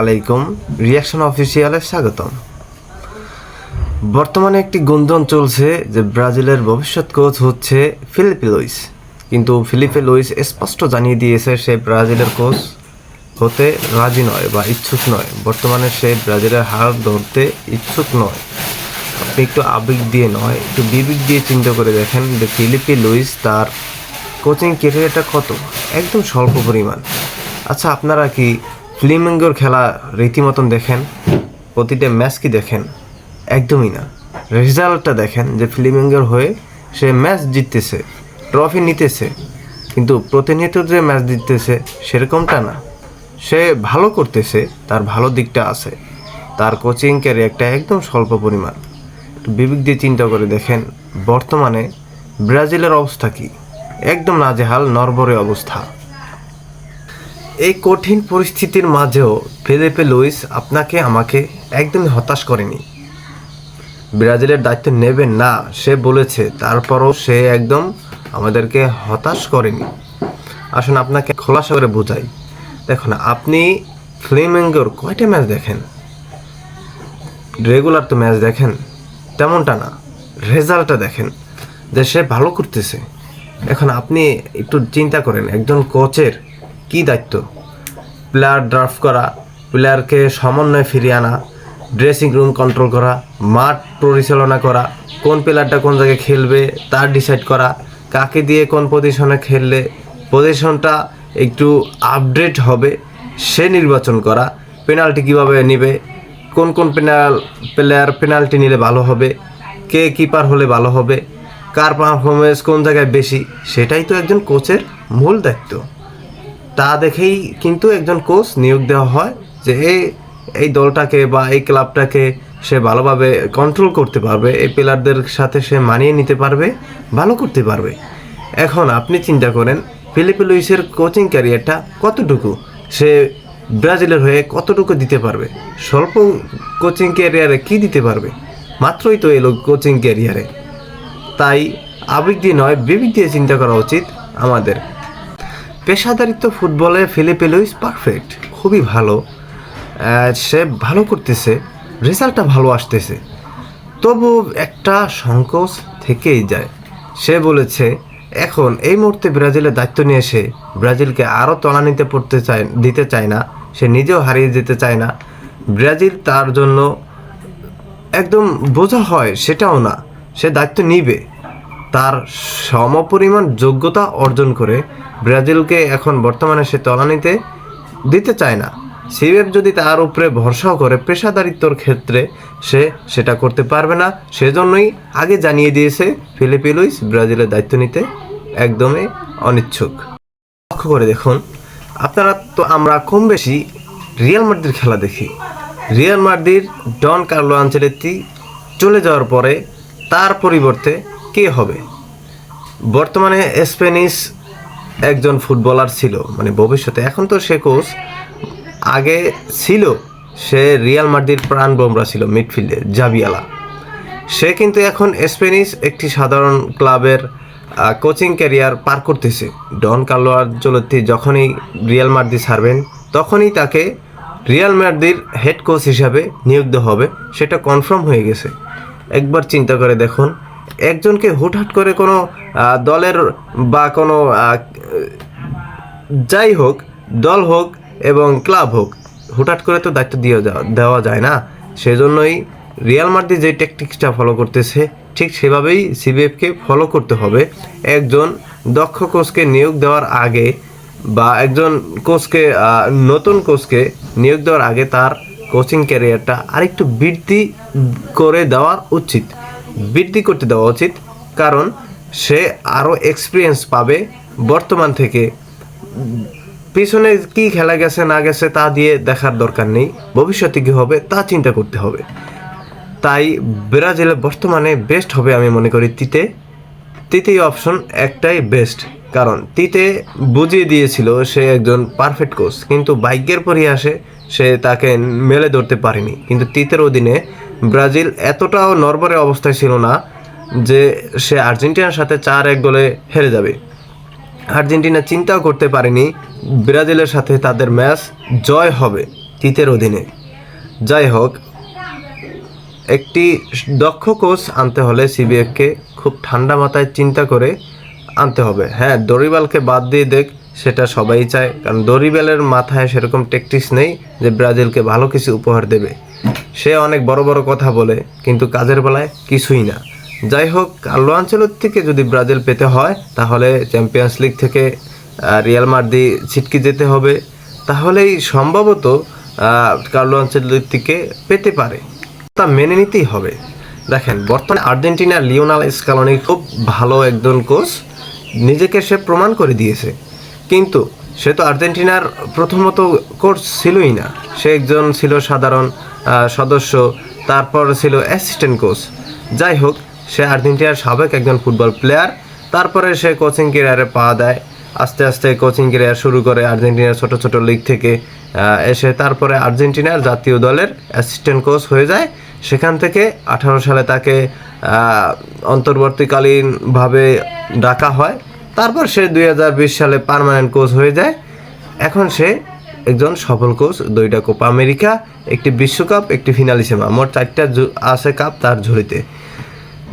আলাইকুম। রিয়াকশন অফিসিয়ালে স্বাগতম। বর্তমানে একটি গুঞ্জন চলছে যে ব্রাজিলের ভবিষ্যৎ কোচ হচ্ছে ফিলিপে লুইস। কিন্তু ফিলিপে লুইস স্পষ্ট জানিয়ে দিয়েছে সে ব্রাজিলের কোচ হতে রাজি নয় বা ইচ্ছুক নয়। বর্তমানে সে ব্রাজিলের হার ধরতে ইচ্ছুক নয়। আপনি একটু আবেগ দিয়ে নয়, একটু বিবেক দিয়ে চিন্তা করে দেখেন যে ফিলিপে লুইস তার কোচিং ক্যারিয়ারটা কত? একদম স্বল্প পরিমাণ। আচ্ছা আপনারা কি ফ্লিমেঙ্গোর খেলা রীতিমতন দেখেন, প্রতিটা ম্যাচ কি দেখেন, একদমই না। রেজাল্টটা দেখেন যে ফ্লিমেঙ্গোর হয়ে সে ম্যাচ জিততেছে, ট্রফি নিতেছে, কিন্তু প্রতিনিয়ত যে ম্যাচ জিততেছে সেরকমটা না। সে ভালো করতেছে, তার ভালো দিকটা আছে। তার কোচিং ক্যারিয়ারটা একদম স্বল্প পরিমাণ। বিবেক দিয়ে চিন্তা করে দেখেন, বর্তমানে ব্রাজিলের অবস্থা কি? একদম নাজেহাল, নরবরে অবস্থা। এই কঠিন পরিস্থিতির মাঝেও ফিলিপে লুইস আপনাকে, আমাকে একদমই হতাশ করেনি। ব্রাজিলের দায়িত্ব নেবেন না, সে বলেছে, তারপরও সে একদম আমাদেরকে হতাশ করেনি। আসুন আপনাকে খোলাসা করে বোঝাই। দেখুন, আপনি ফ্লেমেঙ্গোর কয়টা ম্যাচ দেখেন? রেগুলার তো ম্যাচ দেখেন, তেমনটা না, রেজাল্টটা দেখেন, যে সে ভালো করতেছে। এখন আপনি একটু চিন্তা করেন, একজন কোচের কি দায়িত্ব? প্লেয়ার ড্রাফট করা, প্লেয়ারকে সমন্বয়ে ফিরিয়ে আনা ড্রেসিং রুম কন্ট্রোল করা, মাঠ পরিচালনা করা, কোন প্লেয়ারটা কোন জায়গায় খেলবে তার ডিসাইড করা, কাকে দিয়ে কোন পজিশনে খেললে পজিশনটা একটু আপডেট হবে, সে নির্বাচন করা পেনাল্টি কীভাবে নেবে, কোন কোন পেনাল প্লেয়ার পেনাল্টি নিলে ভালো হবে, কে কিপার হলে ভালো হবে, কার পারফরমেন্স কোন জায়গায় বেশি, সেটাই তো একজন কোচের মূল দায়িত্ব। তা দেখেই কিন্তু একজন কোচ নিয়োগ দেওয়া হয় যে এই এই দলটাকে বা এই ক্লাবটাকে সে ভালোভাবে কন্ট্রোল করতে পারবে, এই প্লেয়ারদের সাথে সে মানিয়ে নিতে পারবে, ভালো করতে পারবে। এখন আপনি চিন্তা করেন, ফিলিপে লুইসের কোচিং ক্যারিয়ারটা কতটুকু? সে ব্রাজিলের হয়ে কতটুকু দিতে পারবে? স্বল্প কোচিং ক্যারিয়ারে কি দিতে পারবে? মাত্রই তো এলো কোচিং ক্যারিয়ারে তাই আবেগ দিয়ে নয়, বিবেক দিয়ে চিন্তা করা উচিত আমাদের। পেশাদারিত্ব ফুটবলে ফিলিপে লুইস পারফেক্ট, খুবই ভালো। সে ভালো করতেছে, রেজাল্টটা ভালো আসতেছে। তবু একটা সংকোচ থেকেই যায়। সে বলেছে, এখন এই মুহূর্তে ব্রাজিলের দায়িত্ব নিয়ে সে ব্রাজিলকে আরও তলানিতে পড়তে চায়, দিতে চায় না। সে নিজেও হারিয়ে যেতে চায় না। ব্রাজিল তার জন্য একদম বোঝা হয় সেটাও না। সে দায়িত্ব নিবে। তার সমপরিমাণ যোগ্যতা অর্জন করে ব্রাজিলকে এখন বর্তমানে সে তলানিতে দিতে চায় না। সিএফ যদি তার উপরে ভরসাও করে, পেশাদারিত্বর ক্ষেত্রে সে সেটা করতে পারবে না। সেজন্যই আগে জানিয়ে দিয়েছে ফিলিপি লুইস, ব্রাজিলের দায়িত্ব নিতে একদমই অনিচ্ছুক। লক্ষ্য করে দেখুন, আপনারা তো আমরা কম বেশি রিয়াল মাদ্রিদ খেলা দেখি। Real Madrid Don Carlo Ancelotti চলে যাওয়ার পরে তার পরিবর্তে কে হবে? বর্তমানে স্প্যানিশ একজন ফুটবলার ছিল মানে ভবিষ্যতে। এখন তো সে কোচ আগে ছিল, সে রিয়াল মাদ্রিদ প্রাণ বোমরা ছিল মিডফিল্ডে জাবিয়ালা সে কিন্তু এখন স্প্যানিশ একটি সাধারণ ক্লাবের কোচিং ক্যারিয়ার পার করতেছে। ডন কার্লো আনচেলত্তি যখনই রিয়াল মাদ্রিদ ছাড়বেন তখনই তাকে রিয়াল মাদ্রিদ হেড কোচ হিসাবে নিয়োগ হবে, সেটা কনফার্ম হয়ে গেছে। একবার চিন্তা করে দেখুন একজনকে হুটহাট করে কোনো দলের বা কোনো যাই হোক, দল হোক এবং ক্লাব হোক, হুটহাট করে তো দায়িত্ব দিয়ে দেওয়া যায় না। সেজন্যই রিয়াল মাদ্রিদ যে ট্যাকটিক্সটা ফলো করতেছে, ঠিক সেভাবেই সিবিএফকে ফলো করতে হবে। একজন দক্ষ কোচকে নিয়োগ দেওয়ার আগে বা একজন কোচকে নতুন কোচকে নিয়োগ দেওয়ার আগে তার কোচিং ক্যারিয়ারটা আরেকটু বৃদ্ধি করে দেওয়া উচিত। বৃদ্ধি করতে দেওয়া উচিত, কারণ সে আরও এক্সপিরিয়েন্স পাবে বর্তমান থেকে। পিছনে কি খেলা গেছে, না গেছে, তা দিয়ে দেখার দরকার নেই। ভবিষ্যতে কী হবে, তা চিন্তা করতে হবে। তাই ব্রাজিলে বর্তমানে বেস্ট হবে আমি মনে করি তিতে। তৃতীয় অপশন একটাই বেস্ট কারণ তিতে বুঝিয়ে দিয়েছিল সে একজন পারফেক্ট কোচ কিন্তু ভাগ্যের পরিহাসে সে তাকে মেলে ধরতে পারেনি। কিন্তু তিতের অধীনে ব্রাজিল এতটাও নরবরে অবস্থায় ছিল না যে সে আর্জেন্টিনার সাথে চার এক গোলে হেরে যাবে। আর্জেন্টিনা চিন্তাও করতে পারেনি ব্রাজিলের সাথে তাদের ম্যাচ জয় হবে তিতের অধীনে। যাই হোক, একটি দক্ষ কোচ আনতে হলে সিবিএফকে খুব ঠান্ডা মাথায় চিন্তা করে আনতে হবে। হ্যাঁ দরিবালকে বাদ দিয়ে দেখ, সেটা সবাই চায়। কারণ দরিবালের মাথায় সেরকম টেকটিক্স নেই যে ব্রাজিলকে ভালো কিছু উপহার দেবে। সে অনেক বড় বড় কথা বলে, কিন্তু কাজের বেলায় কিছুই না। যাই হোক কার্লো থেকে যদি ব্রাজিল পেতে হয়, তাহলে চ্যাম্পিয়ন্স লিগ থেকে রিয়াল মার্দি ছিটকে যেতে হবে। তাহলেই সম্ভবত কার্লো আঞ্চলত্তিকে পেতে পারে। তা মেনে নিতেই হবে। দেখেন, বর্তমানে আর্জেন্টিনার লিওনাল স্কালনি খুব ভালো একজন কোচ নিজেকে সে প্রমাণ করে দিয়েছে। কিন্তু সে তো আর্জেন্টিনার প্রথমত কোচ ছিলই না। সে একজন ছিল সাধারণ সদস্য, তারপর ছিল অ্যাসিস্ট্যান্ট কোচ যাই হোক, সে আর্জেন্টিনার সাবেক একজন ফুটবল প্লেয়ার তারপরে সে কোচিং কেরিয়ারে পা দেয়। আস্তে আস্তে কোচিং কেরিয়ার শুরু করে আর্জেন্টিনার ছোট ছোট লিগ থেকে এসে তারপরে আর্জেন্টিনার জাতীয় দলের অ্যাসিস্ট্যান্ট কোচ হয়ে যায়। সেখান থেকে আঠারো সালে তাকে অন্তর্বর্তীকালীনভাবে ডাকা হয়। তারপর সে দুই হাজার বিশ সালে পার্মানেন্ট কোচ হয়ে যায়। এখন সে একজন সফল কোচ দুইটা কোপা আমেরিকা একটি বিশ্বকাপ, একটি ফিনালিসেমা মোট চারটা আছে কাপ তার ঝুড়িতে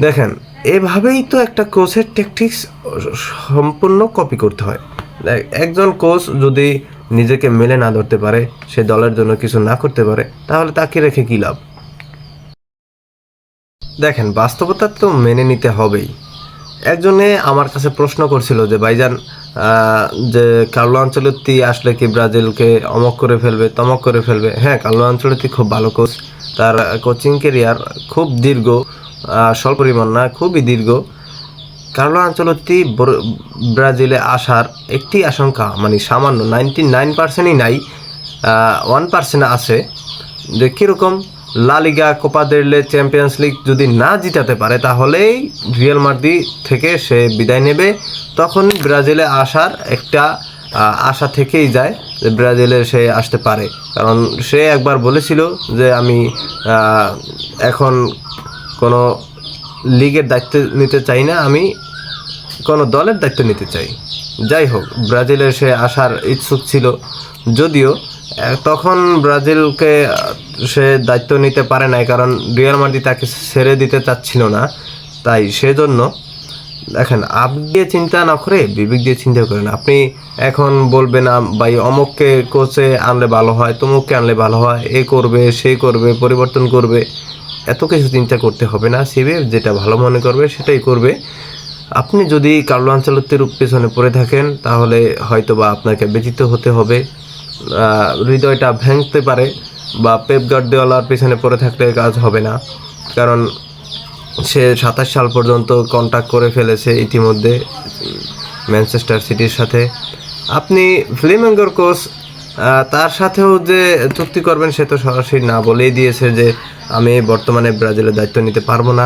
দেখেন, এভাবেই তো একটা কোচের ট্যাকটিক্স সম্পূর্ণ কপি করতে হয়। একজন কোচ যদি নিজেকে মেলে না ধরতে পারে, সে দলের জন্য কিছু না করতে পারে, তাহলে তাকে রেখে কী লাভ? দেখেন, বাস্তবতা তো মেনে নিতে হবেই। একজনে আমার কাছে প্রশ্ন করছিল যে, ভাইজান যে কার্লো আঞ্চলত্তি আসলে কি ব্রাজিলকে অমক করে ফেলবে, তমক করে ফেলবে? হ্যাঁ কার্লো আঞ্চলত্তি খুব ভালো কোচ তার কোচিং কেরিয়ার খুব দীর্ঘ স্বল্প পরিমাণ না, খুবই দীর্ঘ। কার্লো আঞ্চলত্তি বর- ব্রাজিলে আসার একটি আশঙ্কা মানে সামান্য নাইনটি নাইন পার্সেন্টই নাই ওয়ান পার্সেন্ট আছে। যে কীরকম? La Liga, Copa del Rey Champions League যদি না জিতাতে পারে, তাহলেই রিয়াল মার্দি থেকে সে বিদায় নেবে। তখন ব্রাজিলে আসার একটা আশা থেকেই যায় যে ব্রাজিলে সে আসতে পারে। কারণ সে একবার বলেছিল যে আমি এখন কোনো লিগের দায়িত্ব নিতে চাই না, আমি কোনো দলের দায়িত্ব নিতে চাই। যাই হোক, ব্রাজিলে সে আসার ইচ্ছুক ছিল। যদিও তখন ব্রাজিলকে সে দায়িত্ব নিতে পারে নাই, কারণ রিয়াল মার্দি তাকে ছেড়ে দিতে চাচ্ছিল না। তাই সেজন্য, দেখেন, আপ দিয়ে চিন্তা না করে বিবেক দিয়ে চিন্তা করেন। আপনি এখন বলবেন ভাই, অমুককে কোচে আনলে ভালো হয়, তমুককে আনলে ভালো হয়, এ করবে, সে করবে, পরিবর্তন করবে। এত কিছু চিন্তা করতে হবে না, সিবে যেটা ভালো মনে করবে সেটাই করবে। আপনি যদি কার্লো আঞ্চলত্বের পেছনে পড়ে থাকেন, তাহলে হয়তো বা আপনাকে ব্যতীত হতে হবে। হৃদয়টা ভেঙতে পারে। বা পেপ গার্দিওলার পেছনে পড়ে থাকলে কাজ হবে না। কারণ সে সাতাশ সাল পর্যন্ত কন্ট্যাক্ট করে ফেলেছে ইতিমধ্যে ম্যানচেস্টার সিটির সাথে। আপনি ফ্লেমেঙ্গোর কোচ তার সাথেও যে চুক্তি করবেন সে তো সরাসরি না বলেই দিয়েছে যে আমি বর্তমানে ব্রাজিলের দায়িত্ব নিতে পারব না,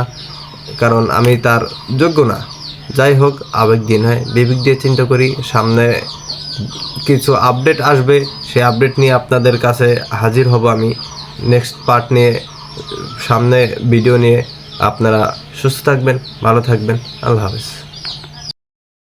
কারণ আমি তার যোগ্য না। যাই হোক, আবেগ দিন হয় বিবেক দিয়ে চিন্তা করি, সামনে কিছু আপডেট আসবে, সেই আপডেট নিয়ে আপনাদের কাছে হাজির হব আমি। নেক্সট পার্ট নিয়ে, সামনে ভিডিও নিয়ে আপনারা সুস্থ থাকবেন, ভালো থাকবেন। আল্লাহ হাফেজ।